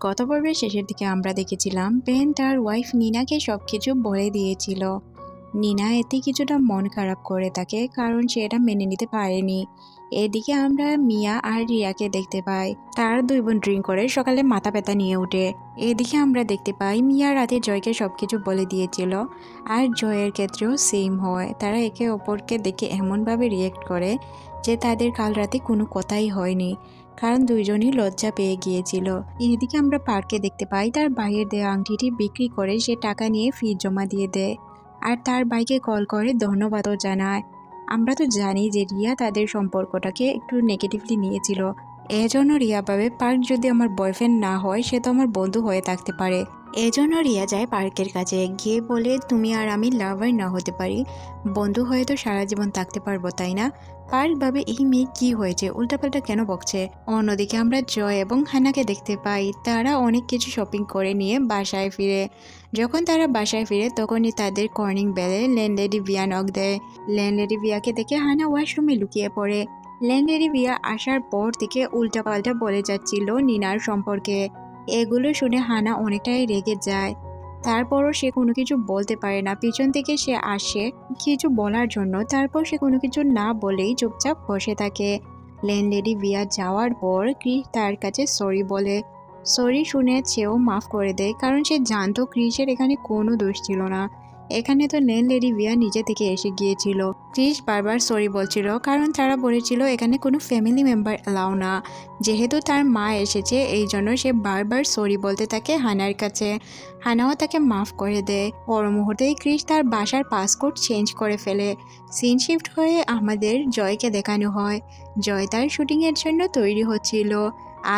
গত পর্বের শেষের দিকে আমরা দেখেছিলাম বেন তার ওয়াইফ নিনাকে সব কিছু বলে দিয়েছিল। নিনা এতে কিছুটা মন খারাপ করে থাকে, কারণ সে এটা মেনে নিতে পারেনি। এদিকে আমরা মিয়া আর রিয়াকে দেখতে পাই। তার দুই বোন ড্রিঙ্ক করে সকালে মাথা ব্যথা নিয়ে ওঠে। এদিকে আমরা দেখতে পাই মিয়া রাতে জয়কে সব কিছু বলে দিয়েছিল, আর জয়ের ক্ষেত্রেও সেম হয়। তারা একে অপরকে দেখে এমনভাবে রিয়েক্ট করে যে তাদের কাল রাতে কোনো কথাই হয়নি। কারণ দুইজনই লজ্জা পেয়ে গিয়েছিল। এদিকে আমরা পার্কে দেখতে পাই তার ভাইয়ের দেওয়া আংটিটি বিক্রি করে সে টাকা নিয়ে ফি জমা দিয়ে দেয়। আর তার বাইকে কল করে ধন্যবাদও জানায়। আমরা তো জানি যে রিয়া তাদের সম্পর্কটাকে একটু নেগেটিভলি নিয়েছিল। এজন্য রিয়া ভাবে পার্ক যদি আমার বয়ফ্রেন্ড না হয়, সে তো আমার বন্ধু হয়ে থাকতে পারে। এজন্য রিয়া যায় পার্কের কাছে। গিয়ে বলে, তুমি আর আমি লাভার না হতে পারি। বন্ধু হয়ে তো সারা জীবন থাকতে পারব, তাই না? পার্ক ভাবে, এই মেয়ে কি হয়েছে? উল্টাপাল্টা কেন বকছে? অন্যদিকে আমরা জয় এবং হানাকে দেখতে পাই। তারা অনেক কিছু শপিং করে নিয়ে বাসায় ফিরে। যখন তারা বাসায় ফিরে, তখনই তাদের কর্নিং বেলে ল্যান্ডলেডি বিয়া নক দেয়। ল্যান্ডলেডি বিয়াকে দেখে হানা ওয়াশরুমে লুকিয়ে পড়ে। ল্যান্ডলেডি বিয়া আসার পর থেকে উল্টাপাল্টা বলে যাচ্ছিল নিনার সম্পর্কে। এগুলো শুনে হানা অনেকটাই রেগে যায়। তারপরও সে কোনো কিছু বলতে পারে না। পিছন থেকে সে আসে কিছু বলার জন্য। তারপর সে কোনো কিছু না বলেই চুপচাপ বসে থাকে। ল্যান্ডলেডি বিয়া যাওয়ার পর ক্রিস তার কাছে সরি বলে। সরি শুনে সেও মাফ করে দেয়, কারণ সে জানতো ক্রিসের এখানে কোনো দোষ ছিল না। এখানে তো ল্যান্ডলেডি বিয়া নিজে থেকে এসে গিয়েছিল। ক্রিস বারবার সরি বলছিল, কারণ তারা বলেছিল এখানে কোনো ফ্যামিলি মেম্বার অ্যালাউ না। যেহেতু তার মা এসেছে, এই জন্য সে বারবার সরি বলতে থাকে হানার কাছে। হানাও তাকে মাফ করে দেয় পর মুহূর্তেই ক্রিস তার বাসার পাসপোর্ট চেঞ্জ করে ফেলে। সিন শিফট হয়ে আমাদের জয়কে দেখানো হয়। জয় তার শুটিংয়ের জন্য তৈরি হচ্ছিল।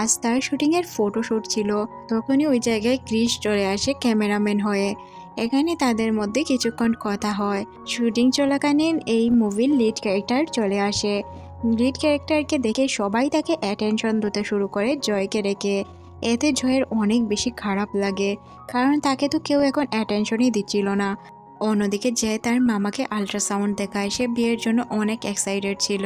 আজ তার শুটিংয়ের ফটোশ্যুট ছিল। তখনই ওই জায়গায় ক্রিস চলে আসে ক্যামেরাম্যান হয়ে। এখানে তাদের মধ্যে কিছুক্ষণ কথা হয়। শুটিং চলাকালীন এই মুভির লিড ক্যারেক্টার চলে আসে। লিড ক্যারেক্টারকে দেখে সবাই তাকে অ্যাটেনশন দিতে শুরু করে জয়কে রেখে। এতে জয়ের অনেক বেশি খারাপ লাগে, কারণ তাকে তো কেউ এখন অ্যাটেনশনই দিচ্ছিল না। অন্যদিকে যে তার মামাকে আল্ট্রাসাউন্ড দেখায়, সে বিয়ের জন্য অনেক এক্সাইটেড ছিল।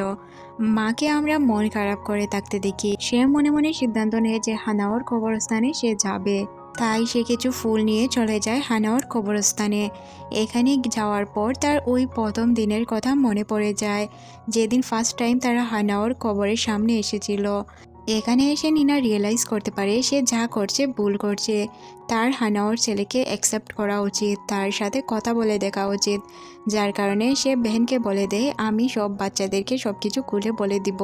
মাকে আমরা মন খারাপ করে থাকতে দেখি, সে মনে মনে সিদ্ধান্ত নেয় যে হানাওয়ার কবরস্থানে সে যাবে। তাই সে কিছু ফুল নিয়ে চলে যায় হানাওয়ার কবরস্থানে। এখানে যাওয়ার পর তার ওই প্রথম দিনের কথা মনে পড়ে যায়, যেদিন ফার্স্ট টাইম তারা হানাওয়ার কবরের সামনে এসেছিল। এখানে এসে নিনা রিয়েলাইজ করতে পারে সে যা করছে, ভুল করছে। তার হানাওর ছেলেকে অ্যাকসেপ্ট করা উচিত, তার সাথে কথা বলে দেখা উচিত। যার কারণে সে বেহেনকে বলে দেয়, আমি সব বাচ্চাদেরকে সব কিছু খুলে বলে দিব।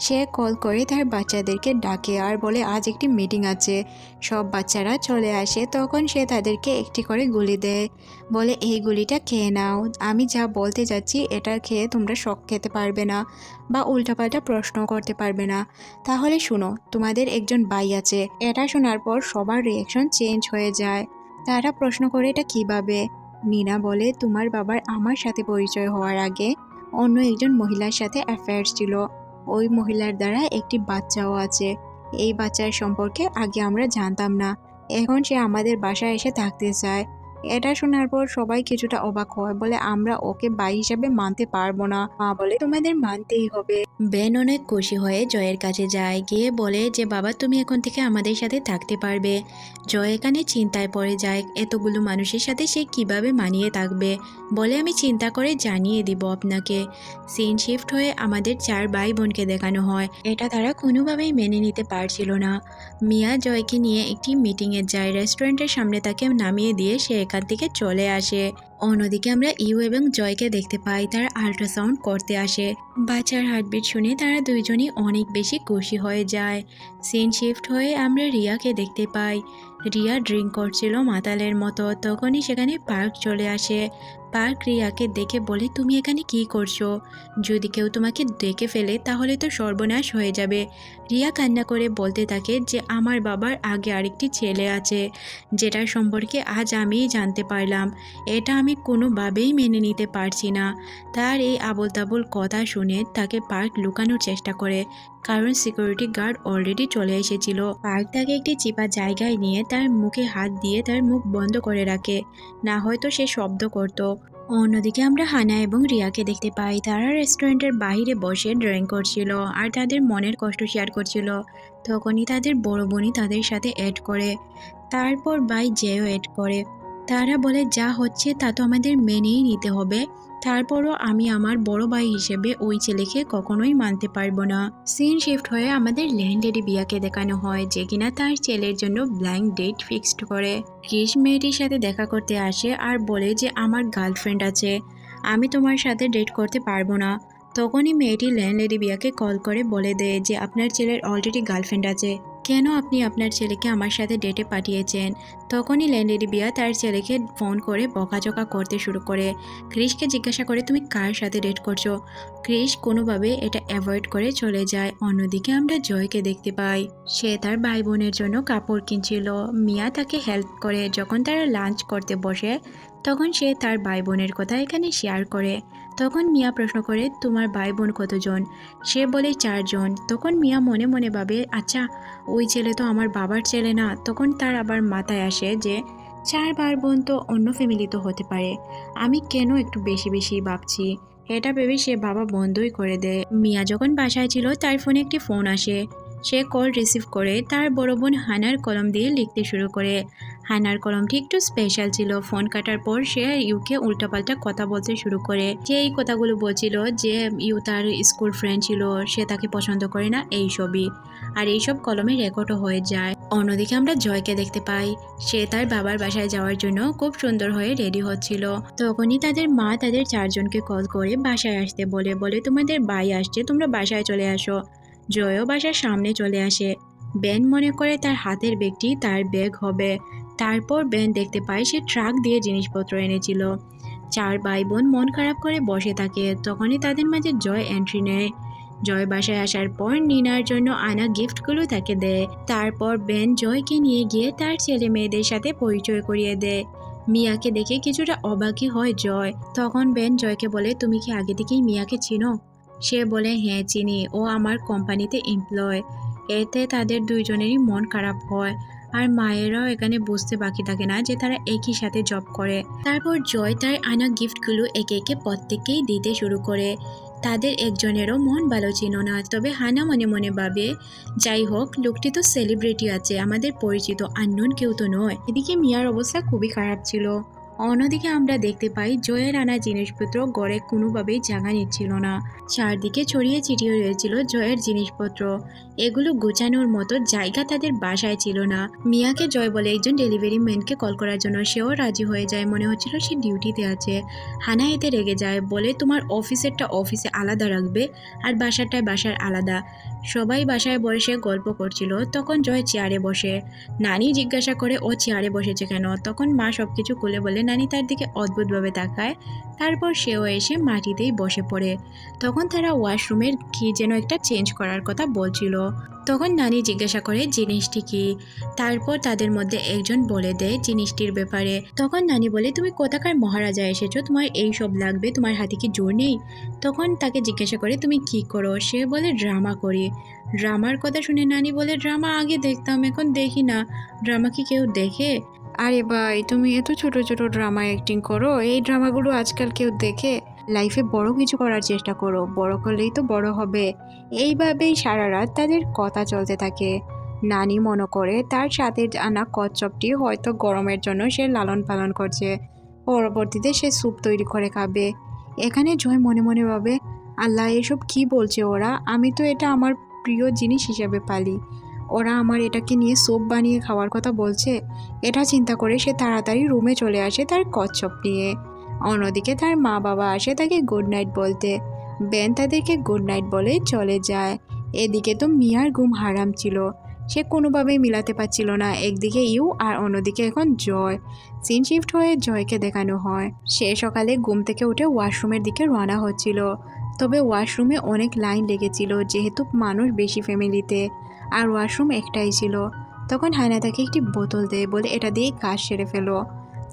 সে কল করে তার বাচ্চাদেরকে ডাকে আর বলে, আজ একটি মিটিং আছে। সব বাচ্চারা চলে আসে, তখন সে তাদেরকে একটি করে গুলি দেয়। বলে, এই গুলিটা খেয়ে নাও। আমি যা বলতে যাচ্ছি, এটা খেয়ে তোমরা শখ খেতে পারবে না বা উল্টাপাল্টা প্রশ্ন করতে পারবে না। তাহলে শুনো, তোমাদের একজন ভাই আছে। এটা শোনার পর সবার রিয়েকশন চেঞ্জ হয়ে যায়। তারা প্রশ্ন করে, এটা কীভাবে? নীনা বলে, তোমার বাবার আমার সাথে পরিচয় হওয়ার আগে অন্য একজন মহিলার সাথে অ্যাফেয়ার্স ছিল। ওই মহিলার দ্বারা একটি বাচ্চাও আছে। এই বাচ্চার সম্পর্কে আগে আমরা জানতাম না। এখন সে আমাদের বাসায় এসে থাকতে চায়। এটা শোনার পর সবাই কিছুটা অবাক হয়, বলে, আমরা ওকে ভাই হিসাবে মানতে পারব না। মা বলে, তোমাদের মানতেই হবে। বেন অনেক খুশি হয়ে জয়ের কাছে যায়, গিয়ে বলে যে, বাবা, তুমি এখন থেকে আমাদের সাথে থাকতে পারবে। জয় এখানে চিন্তায় পড়ে যায়, এতগুলো মানুষের সাথে সে কীভাবে মানিয়ে থাকবে? বলে, আমি চিন্তা করে জানিয়ে দিব আপনাকে। সিন শিফট হয়ে আমাদের চার ভাই বোনকে দেখানো হয়। এটা তারা কোনোভাবেই মেনে নিতে পারছিল না। মিয়া জয়কে নিয়ে একটি মিটিংয়ে যায়, রেস্টুরেন্টের সামনে তাকে নামিয়ে দিয়ে সে এখান থেকে চলে আসে। অন্যদিকে আমরা ইউ এবং জয়কে দেখতে পাই, তারা আল্ট্রাসাউন্ড করতে আসে। বাচ্চার হার্টবিট শুনে তারা দুইজনই অনেক বেশি খুশি হয়ে যায়। সিন শিফট হয়ে আমরা রিয়াকে দেখতে পাই। রিয়া ড্রিঙ্ক করছিল মাতালের মতো, তখনই সেখানে পার্ক চলে আসে। পার্ক রিয়াকে দেখে বলে, তুমি এখানে কি করছ? যদি কেউ তোমাকে দেখে ফেলে, তাহলে তো সর্বনাশ হয়ে যাবে। রিয়া কান্না করে বলতে থাকে যে, আমার বাবার আগে আরেকটি ছেলে আছে, যেটার সম্পর্কে আজ আমিই জানতে পারলাম। এটা আমি কোনোভাবেই মেনে নিতে পারছি না। তার এই আবল তাবল কথা শুনে তাকে পার্ক লুকানোর চেষ্টা করে, কারণ সিকিউরিটি গার্ড অলরেডি চলে এসেছিল। পার্ক তাকে একটি চিপা জায়গায় নিয়ে তার মুখে হাত দিয়ে তার মুখ বন্ধ করে রাখে। না হয়তো সে শব্দ করত। অন্যদিকে আমরা হানা এবং রিয়াকে দেখতে পাই। তারা রেস্টুরেন্টের বাইরে বসে ড্রয়িং করছিল আর তাদের মনের কষ্ট শেয়ার করছিল। তখনই তাদের বড় বোনই তাদের সাথে অ্যাড করে। তারপর বাই জেও অ্যাড করে। তারা বলে, যা হচ্ছে তা তো আমাদের মেনেই নিতে হবে। তারপরও আমি আমার বড় ভাই হিসেবে ওই ছেলেকে কখনোই মানতে পারব না। সিন শিফট হয়ে আমাদের ল্যান্ডেডি বিয়াকে দেখানো হয়, যে কিনা তার ছেলের জন্য ব্ল্যাঙ্ক ডেট ফিক্সড করে। ক্রিস মেয়েটির সাথে দেখা করতে আসে আর বলে যে আমার গার্লফ্রেন্ড আছে, আমি তোমার সাথে ডেট করতে পারব না। তখনই মেয়েটি ল্যান্ডলেডি বিয়াকে কল করে বলে দেয় যে আপনার ছেলের অলরেডি গার্লফ্রেন্ড আছে। কেন আপনি আপনার ছেলেকে আমার সাথে ডেটে পাঠিয়েছেন? তখনই ল্যান্ডলেডি বিয়া তার ছেলেকে ফোন করে বকাঝকা করতে শুরু করে। ক্রিসকে জিজ্ঞাসা করে, তুমি কার সাথে ডেট করছ? ক্রিস কোনোভাবে এটা অ্যাভয়েড করে চলে যায়। অন্যদিকে আমরা জয়কে দেখতে পাই। সে তার ভাই বোনের জন্য কাপড় কিনছিল। মিয়া তাকে হেল্প করে। যখন তারা লাঞ্চ করতে বসে, তখন সে তার ভাই বোনের কথা এখানে শেয়ার করে। তখন মিয়া প্রশ্ন করে, তোমার ভাই বোন কতজন? সে বলে, চারজন। তখন মিয়া মনে মনে ভাবে আচ্ছা ওই ছেলে তো আমার বাবার ছেলে না। তখন তার আবার মাথায় আসে যে, চার বার বোন তো অন্য ফ্যামিলি তো হতে পারে। আমি কেন একটু বেশি বেশি ভাবছি? এটা ভেবে সে বাবা বন্ধই করে দেয়। মিয়া যখন বাসায় ছিল, তার ফোনে একটি ফোন আসে। সে কল রিসিভ করে, তার বড় বোন হানার কলম দিয়ে লিখতে শুরু করে। হানার কলমটি একটু স্পেশাল ছিল। ফোন কাটার পর সে ইউকে উল্টাপাল্টা কথা বলতে শুরু করে। যে এই কথাগুলো বলছিল যে, ইউ তার স্কুল ফ্রেন্ড ছিল, সে তাকে পছন্দ করে না। এই সবই। আর এইসব কলমে রেকর্ডও হয়ে যায়। অন্যদিকে আমরা জয়কে দেখতে পাই। সে তার বাবার বাসায় যাওয়ার জন্য খুব সুন্দর হয়ে রেডি হচ্ছিল। তখনই তাদের মা তাদের চারজনকে কল করে বাসায় আসতে বলে বলে, তোমাদের ভাই আসছে, তোমরা বাসায় চলে আসো। জয়ও বাসার সামনে চলে আসে। বেন মনে করে তার হাতের ব্যাগটি তার ব্যাগ হবে। তারপর বেন দেখতে পায় সে ট্রাক দিয়ে জিনিসপত্র এনেছিল। চার ভাই বোন মন খারাপ করে বসে থাকে। তখনই তাদের মাঝে জয় এন্ট্রি নেয়। জয় বাসায় আসার পর নিনার জন্য আনা গিফটগুলো তাকে দেয়। তারপর বেন জয়কে নিয়ে গিয়ে তার ছেলে মেয়েদের সাথে পরিচয় করিয়ে দেয়। মিয়াকে দেখে কিছুটা অবাকই হয় জয়। তখন বেন জয়কে বলে, তুমি কি আগে থেকেই মিয়াকে চিনো? সে বলে হ্যাঁ চিনি। ও আমার কোম্পানিতে এমপ্লয় এতে তাদের দুইজনেরই মন খারাপ হয়। আর মায়েরাও এখানে বসতে বাকি থাকে না যে তারা একই সাথে জব করে। তারপর জয় তার আনা গিফটগুলো একে একে প্রত্যেককেই দিতে শুরু করে। তাদের একজনেরও মন ভালো ছিল না, তবে হানা মনে মনে ভাবে, যাই হোক, লোকটি তো সেলিব্রিটি আছে, আমাদের পরিচিত আননোন কেউ তো নয়। এদিকে মিয়ার অবস্থা খুবই খারাপ ছিল। অন্যদিকে আমরা দেখতে পাই জয়ের আনা জিনিসপত্র গড়ে কোনোভাবেই জায়গা নিচ্ছিল না। চারদিকে ছড়িয়ে ছিটিয়ে রয়েছিল জয়ের জিনিসপত্র। এগুলো গোছানোর মতো জায়গা তাদের বাসায় ছিল না। মিয়াকে জয় বলে একজন ডেলিভারি ম্যানকে কল করার জন্য সেও রাজি হয়ে যায়। মনে হচ্ছিল সে ডিউটিতে আছে। হানা এতে রেগে যায়, বলে, তোমার অফিসেরটা অফিসে আলাদা রাখবে আর বাসারটায় বাসার আলাদা। সবাই বাসায় বসে গল্প করছিল। তখন জয় চেয়ারে বসে। নানি জিজ্ঞাসা করে, ও চেয়ারে বসেছে কেন? তখন মা সব কিছু খুলে বলে নানি তার দিকে অদ্ভুতভাবে তাকায়। তারপর সেও এসে মাটিতেই বসে পড়ে। তখন তারা ওয়াশরুমের কি যেন একটা চেঞ্জ করার কথা বলছিল। তখন নানি জিজ্ঞাসা করে, জিনিসটি কি? তারপর তাদের মধ্যে একজন বলে দেয় জিনিসটির ব্যাপারে। তখন নানি বলে, তুমি কোথাকার মহারাজা এসেছ? তোমার এই সব লাগবে? তোমার হাতে কি জোর নেই? তখন তাকে জিজ্ঞাসা করে, তুমি কি করো? সে বলে, ড্রামা করি। ড্রামার কথা শুনে নানি বলে, ড্রামা আগে দেখতাম, এখন দেখি না। ড্রামা কি কেউ দেখে? আরে ভাই, তুমি এত ছোট ছোট ড্রামা অ্যাক্টিং করো। এই ড্রামাগুলো আজকাল কেউ দেখে লাইফে বড় কিছু করার চেষ্টা করো। বড় করলেই তো বড় হবে। এইভাবেই সারা রাত তাদের কথা চলতে থাকে। নানি মনে করে তার সাথে আনা কচ্ছপটি হয়তো গরমের জন্য সে লালন পালন করছে। পরবর্তীতে সে স্যুপ তৈরি করে খাবে। এখানে জয় মনে মনে ভাবে, আল্লাহ, এসব কি বলছে ওরা? আমি তো এটা আমার প্রিয় জিনিস হিসেবে পালি। ওরা আমার এটাকে নিয়ে সোপ বানিয়ে খাওয়ার কথা বলছে। এটা চিন্তা করে সে তাড়াতাড়ি রুমে চলে আসে তার কচ্ছপ নিয়ে। অন্যদিকে তার মা বাবা আসে তাকে গুড নাইট বলতে। বেন তাদেরকে গুড নাইট বলে চলে যায়। এদিকে তো মিয়ার ঘুম হারাম ছিল। সে কোনোভাবেই মিলাতে পারছিল না। একদিকে ইউ আর অন্যদিকে এখন জয়। সিন শিফট হয়ে জয়কে দেখানো হয়। সে সকালে ঘুম থেকে উঠে ওয়াশরুমের দিকে রওনা হচ্ছিল। তবে ওয়াশরুমে অনেক লাইন লেগেছিল, যেহেতু মানুষ বেশি ফ্যামিলিতে আর ওয়াশরুম একটাই ছিল। তখন হায়না তাকে একটি বোতল দেয় বলে এটা দিয়ে কাজ সেরে ফেলো।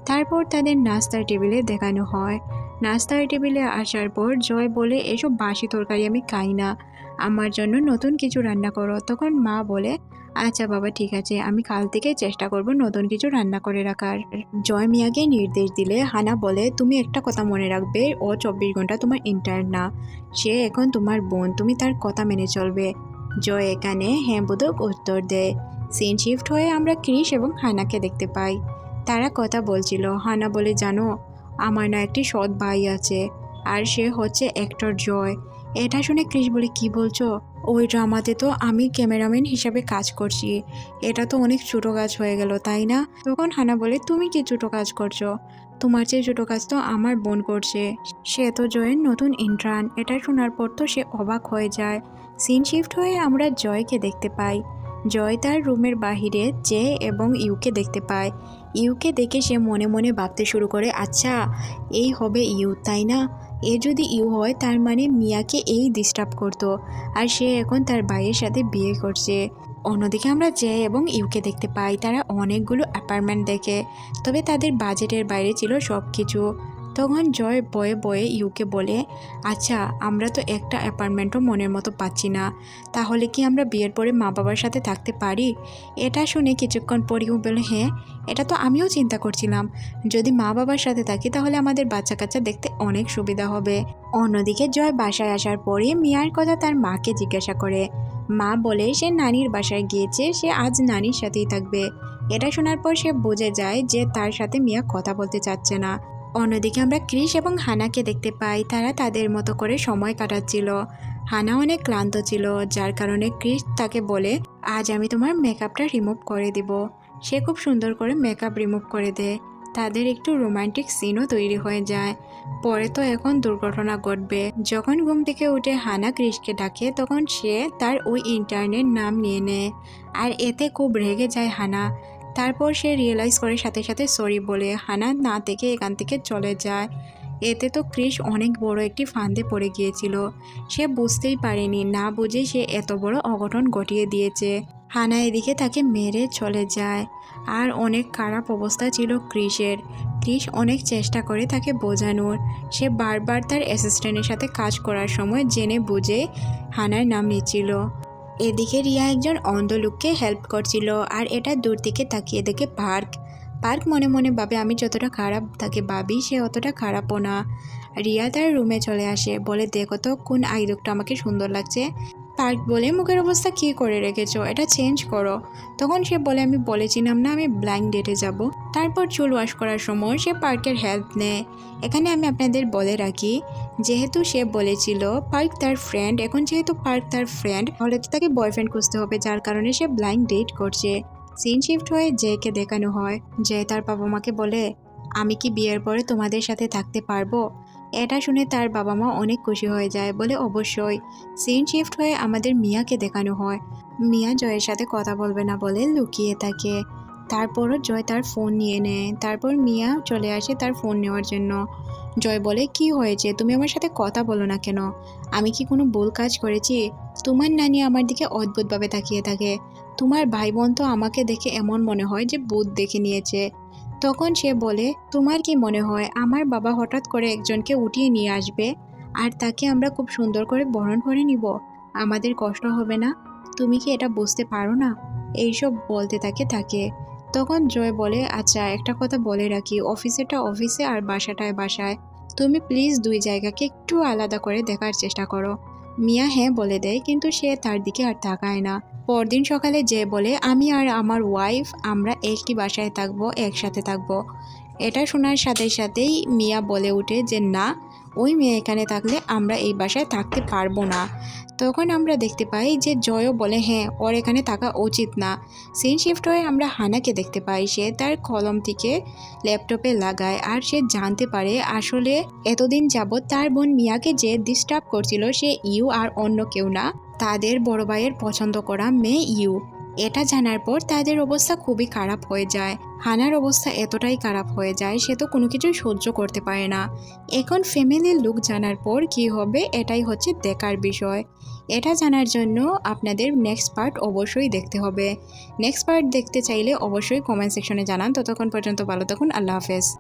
তারপর তাদের নাস্তার টেবিলে দেখানো হয়। নাস্তার টেবিলে আসার পর জয় বলে, এসব বাসি তরকারি আমি খাই না। আমার জন্য নতুন কিছু রান্না করো। তখন মা বলে আচ্ছা বাবা, ঠিক আছে। আমি কাল থেকে চেষ্টা করব নতুন কিছু রান্না করে রাখার। জয় মিয়াকে নির্দেশ দিলে হানা বলে, তুমি একটা কথা মনে রাখবে, ও চব্বিশ ঘণ্টা তোমার ইন্টার না। সে এখন তোমার বোন। তুমি তার কথা মেনে চলবে। জয় এখানে হ্যাঁ বোধক উত্তর দেয়। সিন শিফট হয়ে আমরা ক্রিস এবং হানাকে দেখতে পাই। তারা কথা বলছিল, হানা বলে, জানো, আমার না একটি সৎ ভাই আছে, আর সে হচ্ছে অ্যাক্টর জয়। এটা শুনে ক্রিস বলে, কি বলছো? ওই ড্রামাতে তো আমি ক্যামেরাম্যান হিসাবে কাজ করছি। এটা তো অনেক ছোটো কাজ হয়ে গেল, তাই না? তখন হানা বলে, তুমি কি ছোটো কাজ করছ? তোমার চেয়ে ছোটো কাজ তো আমার বোন করছে। সে তো জয়ের নতুন ইন্ট্রান এটা শোনার পর তো সে অবাক হয়ে যায়। সিন শিফট হয়ে আমরা জয়কে দেখতে পাই। জয় তার রুমের বাহিরে জে এবং ইউকে দেখতে পায়। ইউকে দেখে সে মনে মনে ভাবতে শুরু করে আচ্ছা এই হবে ইউ, তাই না? এ যদি ইউ হয়, তার মানে মিয়াকে এই ডিস্টার্ব করতো। আর সে এখন তার ভাইয়ের সাথে বিয়ে করছে। অন্যদিকে আমরা জে এবং ইউকে দেখতে পাই, তারা অনেকগুলো অ্যাপার্টমেন্ট দেখে, তবে তাদের বাজেটের বাইরে ছিল সব কিছু তখন জয় বয়ে বয়ে ইউকে বলে আচ্ছা আমরা তো একটা অ্যাপার্টমেন্টও মনের মতো পাচ্ছি না, তাহলে কি আমরা বিয়ের পরে মা বাবার সাথে থাকতে পারি? এটা শুনে কিছুক্ষণ পর ইউ বলে হ্যাঁ এটা তো আমিও চিন্তা করছিলাম। যদি মা বাবার সাথে থাকি, তাহলে আমাদের বাচ্চা কাচ্চা দেখতে অনেক সুবিধা হবে। অন্যদিকে জয় বাসায় আসার পরে মিয়ার কথা তার মাকে জিজ্ঞাসা করে। মা বলে, সে নানির বাসায় গিয়েছে, সে আজ নানির সাথেই থাকবে। এটা শোনার পর সে বুঝে যায় যে তার সাথে মিয়া কথা বলতে চাচ্ছে না। অন্যদিকে আমরা ক্রিস এবং হানাকে দেখতে পাই, তারা তাদের মতো করে সময় কাটাচ্ছিল। হানা অনেক ক্লান্ত ছিল, যার কারণে ক্রিস তাকে বলে, আজ আমি তোমার মেকআপটা রিমুভ করে দিব। সে খুব সুন্দর করে মেকআপ রিমুভ করে দেয়। তাদের একটু রোমান্টিক সিনও তৈরি হয়ে যায়। পরে তো এখন দুর্ঘটনা ঘটবে। যখন ঘুম থেকে উঠে হানা ক্রিসকে ডাকে, তখন সে তার ওই ইন্টারনেট নাম নিয়ে নেয়। আর এতে খুব রেগে যায় হানা। তারপর সে রিয়েলাইজ করে সাথে সাথে সরি বলে হানা না থেকে এখান থেকে চলে যায়। এতে তো ক্রিস অনেক বড় একটি ফান্দে পড়ে গিয়েছিল। সে বুঝতেই পারেনি, না বুঝে সে এত বড় অঘটন ঘটিয়ে দিয়েছে। হানা এদিকে তাকে মেরে চলে যায়। আর অনেক খারাপ অবস্থা ছিল ক্রিসের ক্রিস অনেক চেষ্টা করে তাকে বোঝানোর। সে বারবার তার অ্যাসিস্ট্যান্টের সাথে কাজ করার সময় জেনে বুঝে হানার নাম নিচ্ছিল। এদিকে রিয়া একজন অন্ধ লোককে হেল্প করছিল আর এটা দূর থেকে তাকিয়ে দেখে পার্ক। পার্ক মনে মনে ভাবে, আমি যতটা খারাপ তাকে ভাবি, সে অতটা খারাপও না। রিয়া তার রুমে চলে আসে, বলে, দেখো তো, কোন আই আমাকে সুন্দর লাগছে? পার্ক বলে মুখের অবস্থা কী করে রেখেছো? এটা চেঞ্জ করো। তখন সে বলে, আমি বলেছিলাম না, আমি ব্ল্যাঙ্ক ডেটে যাব। তারপর চুল ওয়াশ করার সময় সে পার্কের হেল্প নেয়। এখানে আমি আপনাদের বলে রাখি, যেহেতু সে বলেছিল পার্ক তার ফ্রেন্ড এখন যেহেতু পার্ক তার ফ্রেন্ড তাহলে তো তাকে বয়ফ্রেন্ড খুঁজতে হবে, যার কারণে সে ব্লাইন্ড ডেট করছে। সিন শিফট হয়ে জেকে দেখানো হয়। যে তার বাবা মাকে বলে, আমি কি বিয়ের পরে তোমাদের সাথে থাকতে পারব? এটা শুনে তার বাবা মা অনেক খুশি হয়ে যায় বলে অবশ্যই। সিন শিফট হয়ে আমাদের মিয়াকে দেখানো হয়। মিয়া জয়ের সাথে কথা বলবে না বলে লুকিয়ে থাকে। তারপরও জয় তার ফোন নিয়ে নেয়। তারপর মিয়া চলে আসে তার ফোন নেওয়ার জন্য। জয় বলে, কি হয়েছে? তুমি আমার সাথে কথা বলো না কেন? আমি কি কোনো ভুল কাজ করেছি? তোমার নানি আমার দিকে অদ্ভুতভাবে তাকিয়ে থাকে। তোমার ভাই বোন তো আমাকে দেখে এমন মনে হয় যে বুধ দেখে নিয়েছে। তখন সে বলে, তোমার কি মনে হয় আমার বাবা হঠাৎ করে একজনকে উঠিয়ে নিয়ে আসবে? আর তাকে আমরা খুব সুন্দর করে বরণ করে নিব। আমাদের কষ্ট হবে না। তুমি কি এটা বুঝতে পারো না? এইসব বলতে থাকে থাকে। তখন জয় বলে আচ্ছা একটা কথা বলে রাখি। অফিসেটা অফিসে আর বাসাটায় বাসায়। তুমি প্লিজ দুই জায়গাকে একটু আলাদা করে দেখার চেষ্টা করো। মিয়া হ্যাঁ বলে দেয়, কিন্তু সে তার দিকে আর তাকায় না। পরদিন সকালে যে বলে, আমি আর আমার ওয়াইফ আমরা একটি বাসায় থাকব, একসাথে থাকব। এটা শোনার সাথে সাথেই মিয়া বলে ওঠে যে, না, ওই মেয়ে এখানে থাকলে আমরা এই বাসায় থাকতে পারব না। তখন আমরা দেখতে পাই যে জয়ও বলে হ্যাঁ ওর এখানে থাকা উচিত না। সিন শিফট হয়ে আমরা হানাকে দেখতে পাই। সে তার কলম থেকে ল্যাপটপে লাগায় আর সে জানতে পারে আসলে এতদিন যাবৎ তার বোন মিয়াকে যে ডিস্টার্ব করছিল সে ইউ আর অন্য কেউ না। তাদের বড় ভাইয়ের পছন্দ করা মেয়ে ইউ। এটা জানার পর তাদের অবস্থা খুবই খারাপ হয়ে যায়। হানার অবস্থা এতটাই খারাপ হয়ে যায়, সে তো কোনো কিছুই সহ্য করতে পারে না। এখন ফ্যামিলির লোক জানার পর কি হবে, এটাই হচ্ছে দেখার বিষয়। এটা জানার জন্য আপনাদের নেক্সট পার্ট অবশ্যই দেখতে হবে। নেক্সট পার্ট দেখতে চাইলে অবশ্যই কমেন্ট সেকশনে জানান। ততক্ষণ পর্যন্ত ভালো থাকুন, আল্লাহ হাফেজ।